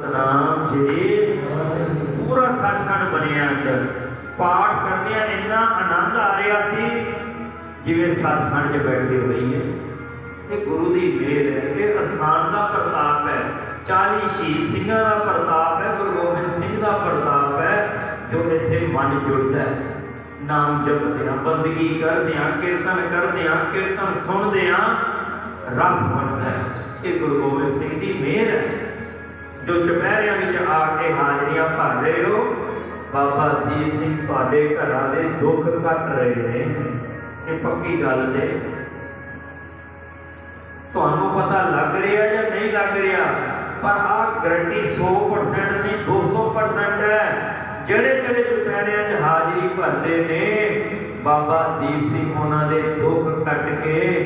ਨਾਮ ਜੀ। ਪੂਰਾ ਸੱਚਖੰਡ ਬਣਿਆ ਅੰਦਰ। ਪਾਠ ਕਰਦੇ ਇੰਨਾ ਆਨੰਦ ਆ ਰਿਹਾ ਸੀ, ਜਿਵੇਂ ਸੱਚਖੰਡ 'ਚ ਬੈਠੇ ਹੋਈ ਹੈ। ਇਹ ਗੁਰੂ ਦੀ ਮਿਹਰ ਹੈ, ਇਹ ਅਸਥਾਨ ਦਾ ਪ੍ਰਤਾਪ ਹੈ। 40 ਸ਼ਹੀਦ ਸਿੰਘਾਂ ਦਾ ਪ੍ਰਤਾਪ ਹੈ, ਗੁਰੂ ਗੋਬਿੰਦ ਸਿੰਘ ਦਾ ਪ੍ਰਤਾਪ ਹੈ, ਜੋ ਇੱਥੇ ਮਨ ਜੁੜਦਾ ਹੈ। ਨਾਮ ਜਪਦੇ ਬੰਦਗੀ ਕਰਦਿਆਂ ਕੀਰਤਨ ਕਰਦਿਆਂ ਕੀਰਤਨ ਸੁਣਦਿਆਂ ਰਸ ਬਣਦਾ ਹੈ। ਇਹ ਗੁਰੂ ਜੋ ਚੁਪਹਿਰਿਆਂ ਵਿੱਚ ਆ ਕੇ ਹਾਜ਼ਰੀਆਂ ਭਰ ਰਹੇ। ਹੋ ਬਾਬਾ ਜੀ ਸਿੰਘ ਤੁਹਾਡੇ ਘਰਾਂ ਦੇ ਦੁੱਖ ਕੱਟ ਰਹੇ ਨੇ। ਇਹ ਪੱਕੀ ਗੱਲ ਨੇ। ਤੁਹਾਨੂੰ ਪਤਾ ਲੱਗ ਰਿਹਾ ਜਾਂ ਨਹੀਂ ਲੱਗ ਰਿਹਾ, ਪਰ ਆਹ ਗਰੰਟੀ 100% ਨਹੀਂ 200% ਹੈ। ਜਿਹੜੇ ਜਿਹੜੇ ਚੁਪਹਿਰਿਆਂ 'ਚ ਹਾਜ਼ਰੀ ਭਰਦੇ ਨੇ, ਬਾਬਾ ਦੀਪ ਸਿੰਘ ਉਹਨਾਂ ਦੇ ਦੁੱਖ ਕੱਟ ਕੇ